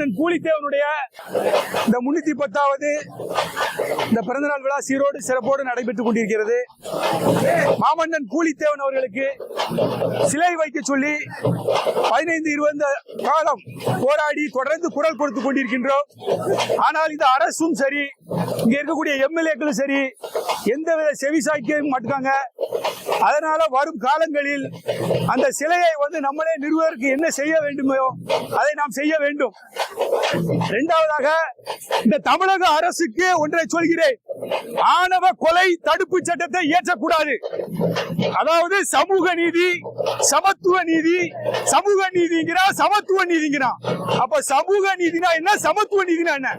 அண்ணன் கூலித்தேவனுடைய இந்த முன்னூத்தி பத்தாவது இந்த பிறந்தநாள் விழா சீரோடு சிறப்போடு நடைபெற்றுக் கொண்டிருக்கிறது. மாமன்னன் கூலித்தேவன் அவர்களுக்கு சிலை வைக்க சொல்லி பதினைந்து இருபது காலம் போராடி தொடர்ந்து குரல் கொடுத்து கொண்டிருக்கின்றோம். ஆனால் இந்த அரசும் சரி இங்க இருக்கக்கூடிய எம்எல்ஏக்களும் சரி எந்தவித செவி சாய்க்க மாட்டாங்க அதனால வரும் காலங்களில் அந்த சிலையை வந்து நம்மளே நிறுவதற்கு என்ன செய்ய வேண்டுமோ அதை நாம் செய்ய வேண்டும். இரண்டாவதாக இந்த தமிழக அரசுக்கு ஒன்றை சொல்கிறேன். ஆணவ கொலை தடுப்பு சட்டத்தை இயற்றக்கூடாது. அதாவது சமூக நீதி சமத்துவ நீதி சமூக நீதிங்கிறா சமத்துவ நீதிங்கிறா. அப்ப சமூக நீதினா என்ன? சமத்துவ நீதினா என்ன?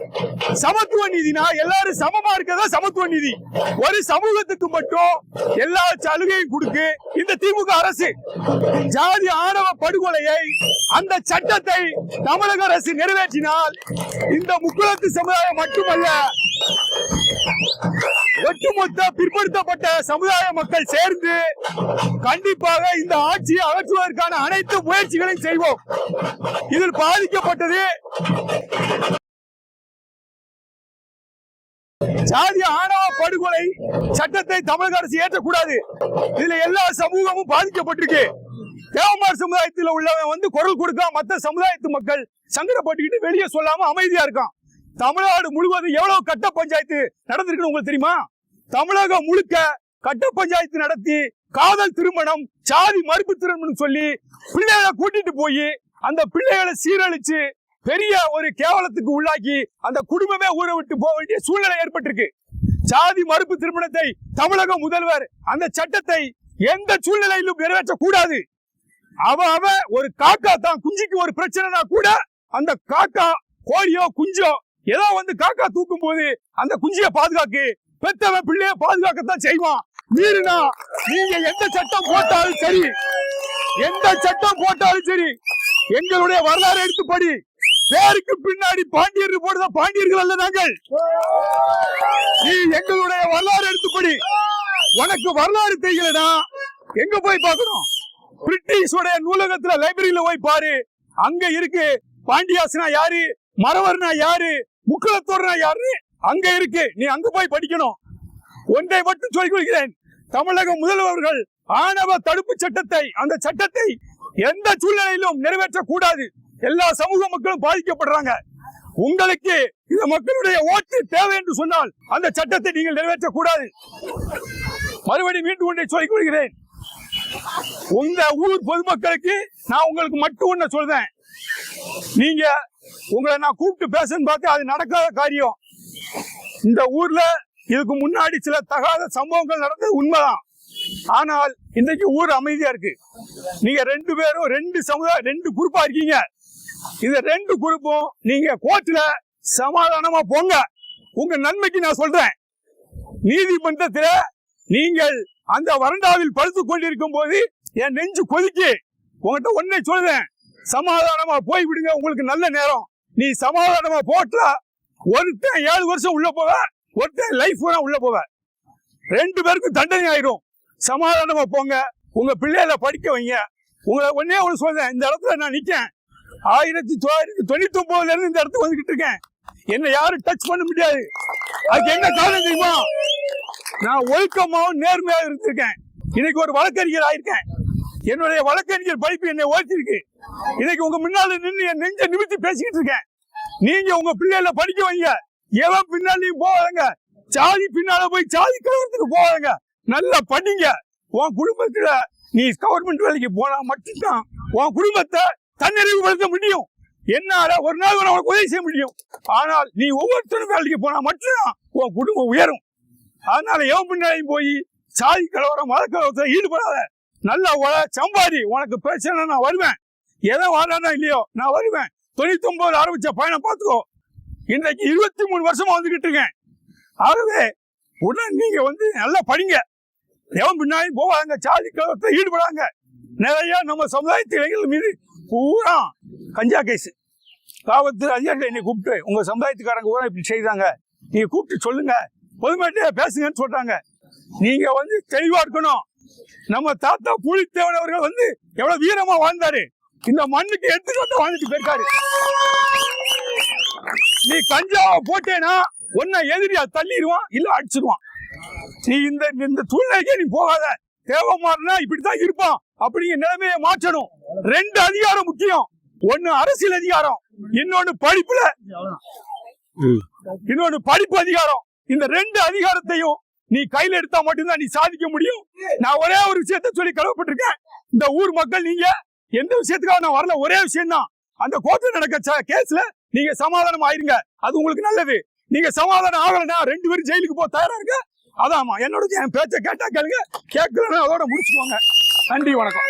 சமத்துவ நீதினா எல்லாரும் சமமா இருக்கதா சமத்துவ நீதி? ஒரு சமூகத்துக்கு மட்டும் எல்லா சலுகையும் கொடுக்கு இந்த திமுக அரசு. ஜாதி ஆணவ படுகொலையை அந்த சட்டத்தை தமிழக அரசு நிறைவேற்றினால் இந்த முக்குளத்து சமுதாயம் மட்டுமல்ல ஒட்டுமொத்த பிற்படுத்தப்பட்ட சமுதாய மக்கள் சேர்ந்து கண்டிப்பாக இந்த ஆட்சியை அகற்றுவதற்கான அனைத்து முயற்சிகளையும் செய்வோம். இதில் பாதிக்கப்பட்டது ஜாதி ஆணவ படுகொலை சட்டத்தை தமிழக அரசு ஏற்றக்கூடாது. இதுல எல்லா சமூகமும் பாதிக்கப்பட்டிருக்கு. தேவமார் சமுதாயத்தில் உள்ளவன் வந்து குரல் கொடுக்க மத்த சமுதாயத்து மக்கள் சங்கடப்பட்டுக்கிட்டு வெளியே சொல்லாம அமைதியா இருக்கான். தமிழ்நாடு முழுவதும் எவ்வளவு கட்ட பஞ்சாயத்து நடந்திருக்குன்னு உங்களுக்கு தெரியுமா? தமிழகம் முழுக்க கட்ட பஞ்சாயத்து நடத்தி காதல் திருமணம் சாதி மறுப்பு திருமணம் சொல்லி பிள்ளைகளை கூட்டிட்டு போய் அந்த பிள்ளைகளை சீரழிச்சு பெரிய ஒரு கேவலத்துக்கு உள்ளாக்கி அந்த குடும்பமே ஊரை விட்டு போக வேண்டிய சூழ்நிலை ஏற்பட்டிருக்கு. சாதி மறுப்பு திருமணத்தை தமிழக முதல்வர் அந்த சட்டத்தை எந்த சூழ்நிலையிலும் நிறைவேற்ற கூடாது அவ அவ ஒரு காக்கா தான் குஞ்சுக்கு ஒரு பிரச்சனைனா கூட அந்த காக்கா கோழியோ குஞ்சோ ஏதோ வந்து காக்கா தூக்கும் போது அந்த குஞ்சிய பாதுகாக்கு. பெத்தவன் பிள்ளைய பாதுகாக்கத்தான் செய்வான். மீறினா நீங்க எந்த சட்டம் போட்டாலும் சரி. எந்த சட்டம் போட்டாலும் சரி. எங்களுடைய வரலாறு எடுத்துப்படி. பேருக்கு பின்னாடி பாண்டியர் போடுத பாண்டியர்கள் அல்ல நாங்கள். நீ எங்களுடைய வரலாறு எடுத்துப்படி. உனக்கு வரலாறு தெரியலனா எங்க போய் பார்க்கணும்? பிரிட்டிஷோட நூலகத்துல லைப்ரரியில போய் பாரு. அங்க இருக்கு. பாண்டியாசனா யாரு? மரவர்னா யாரு? முக்குளத்தோர்னா யாரு? அங்க இருக்கு. நீ அங்க போய் படிக்கணும். ஒன்றை மட்டும் சொல்லிக் கொள்கிறேன். தமிழக முதல்வர்கள் ஆணவ தடுப்பு சட்டத்தை அந்த சட்டத்தை எந்த சூழ்நிலையிலும் நிறைவேற்ற கூடாது எல்லா சமூக மக்களும் பாதிக்கப்படுறாங்க. உங்களுக்கு இந்த மக்களுடைய ஓட்டு தேவை என்று சொன்னால் அந்த சட்டத்தை நீங்கள் நிறைவேற்ற கூடாது மறுபடியும் மீண்டும் ஒன்றை சொல்லிக் கொள்கிறேன். உங்க ஊர் பொதுமக்களுக்கு நான் உங்களுக்கு மட்டும் ஒண்ணு சொல்றேன். நீங்க உங்களை நான் கூப்பிட்டு பேசன்னு பார்த்து அது நடக்காத காரியம். இந்த ஊர்ல இதுக்கு முன்னாடி சில தகாத சம்பவங்கள் நடந்தது உண்மைதான். ஆனால் இன்னைக்கு ஊர் அமைதியா இருக்கு. நீங்க ரெண்டு பேரும் ரெண்டு சமுதாயம் ரெண்டு குரூப்பா இருக்கீங்க. இந்த ரெண்டு குரூப்பும் நீங்க கோர்ட்ல சமாதானமா போங்க. உங்க நன்மைக்கு நான் சொல்றேன். நீதிமன்றத்தில் நீங்கள் அந்த வறண்டாவில் படுத்துக் கொண்டிருக்கும் போது என் நெஞ்சு கொதிக்கு. உங்ககிட்ட ஒன்னே சொல்றேன். சமாதானமா போய் விடுங்க உங்களுக்கு நல்ல நேரம். நீ சமாதானமா போட்டா ஒருத்தன் ஏழு வருஷம் உள்ள போவ ஒருத்தன் லைஃப் உள்ள போவ. ரெண்டு பேருக்கும் தண்டனை ஆயிடும் சமாதானமா போங்க. உங்க பிள்ளைகளை படிக்க வைங்க. உங்களை ஒன்னே ஒன்று சொல்றேன். இந்த இடத்துல நான் நிற்கேன் ஆயிரத்தி தொள்ளாயிரத்தி தொண்ணூத்தி ஒன்பதுல இருந்து இந்த இடத்துக்கு வந்துகிட்டு இருக்கேன். என்ன யாரும் டச் பண்ண முடியாது. அதுக்கு என்ன காரணம் தெரியுமா? நான் ஒழுக்கமாகவும் நேர்மையாக இருந்திருக்கேன். இன்னைக்கு ஒரு வழக்கறிஞர் ஆயிருக்கேன். என்னுடைய வழக்கறிஞர் படிப்பு என்னை ஓட்டிருக்கு இன்னைக்கு உங்க முன்னால நின்று என் நெஞ்ச நிமித்தி பேசிக்கிட்டு இருக்கேன். நீங்க உங்க பிள்ளைகளை படிக்க வைங்க. எவன் பின்னாலையும் போவாங்க சாதி பின்னால போய் சாதி கலவரத்துக்கு போவாங்க நல்லா படிங்க. உன் குடும்பத்துல நீ கவர்மெண்ட் வேலைக்கு போனா மட்டும்தான் உன் குடும்பத்தை தன்னிறைவுபடுத்த முடியும். என்னால ஒரு நாள் உனக்கு உதவி செய்ய முடியும். ஆனால் நீ ஒவ்வொருத்தரும் வேலைக்கு போனா மட்டும்தான் உன் குடும்பம் உயரும். அதனால எவன் பின்னாடி போய் சாதி கலவரம் மத கலவரத்துல ஈடுபடாத. நல்லா உழ சம்பாதி உனக்கு பிரச்சனை நான் வருவேன். எதை வரானா இல்லையோ நான் வருவேன். தொண்ணூத்தி ஒன்பதுல ஆரம்பிச்ச பயணம் பார்த்துக்கோ. இன்றைக்கு இருபத்தி மூணு வருஷமா வந்துகிட்டு இருக்கேன். ஆகவே உடனே நீங்க வந்து நல்லா படிங்க. எவன் பின்னாடி போவாங்க சாதி கலவரத்தில் ஈடுபடாங்க. நிறைய நம்ம சமுதாயத்து இளைஞர்கள் மீது பூரா கஞ்சா கேஸ் காவல்துறை அதிகாரிகள் என்னை கூப்பிட்டு உங்க சமுதாயத்துக்காரங்க பூரா இப்படி செய்தாங்க. நீங்க கூப்பிட்டு சொல்லுங்க. பொதுமேட்டையா பேசுங்கன்னு சொல்றாங்க. நீங்க வந்து தெளிவா இருக்கணும். நம்ம தாத்தா புலித்தேவன் அவர்கள் வந்து எவ்வளவு வீரமா வாழ்ந்தாரு. இந்த மண்ணுக்கு எடுத்துக்காட்டு வாழ்ந்துட்டு போயிருக்காரு. கஞ்சாவை போட்டேனா ஒன்ன எதிரியா தள்ளிடுவான் இல்ல அடிச்சிருவான் நீ இந்த இந்த சூழ்நிலைக்கே நீ போகாத. தேவமாறுனா இப்படித்தான் இருப்பான். அப்படிங்கிற நிலைமையை மாற்றணும். ரெண்டு அதிகாரம் முக்கியம். ஒண்ணு அரசியல் அதிகாரம் இன்னொன்னு படிப்புல. இன்னொன்னு படிப்பு அதிகாரம். இந்த ரெண்டு அதிகாரத்தையும் நீ கையில எடுத்தா மட்டும்தான் நீ சாதிக்க முடியும். நான் ஒரே ஒரு விஷயத்த சொல்லி கடவுப்பட்டிருக்கேன் இந்த ஊர் மக்கள் நீங்க எந்த விஷயத்துக்காக நான் வரல? ஒரே விஷயம் தான் அந்த கோர்ட்ல நடக்க கேஸ்ல நீங்க சமாதானம் ஆயிருங்க. அது உங்களுக்கு நல்லது. நீங்க சமாதானம் ஆகலன்னா ரெண்டு பேரும் ஜெயிலுக்கு போக தயாரா இருக்க அதாம்மா என்னோட என் பேச்சை கேட்டா கேளுங்க. கேட்கலன்னா அதோட முடிச்சுக்கோங்க. நன்றி வணக்கம்.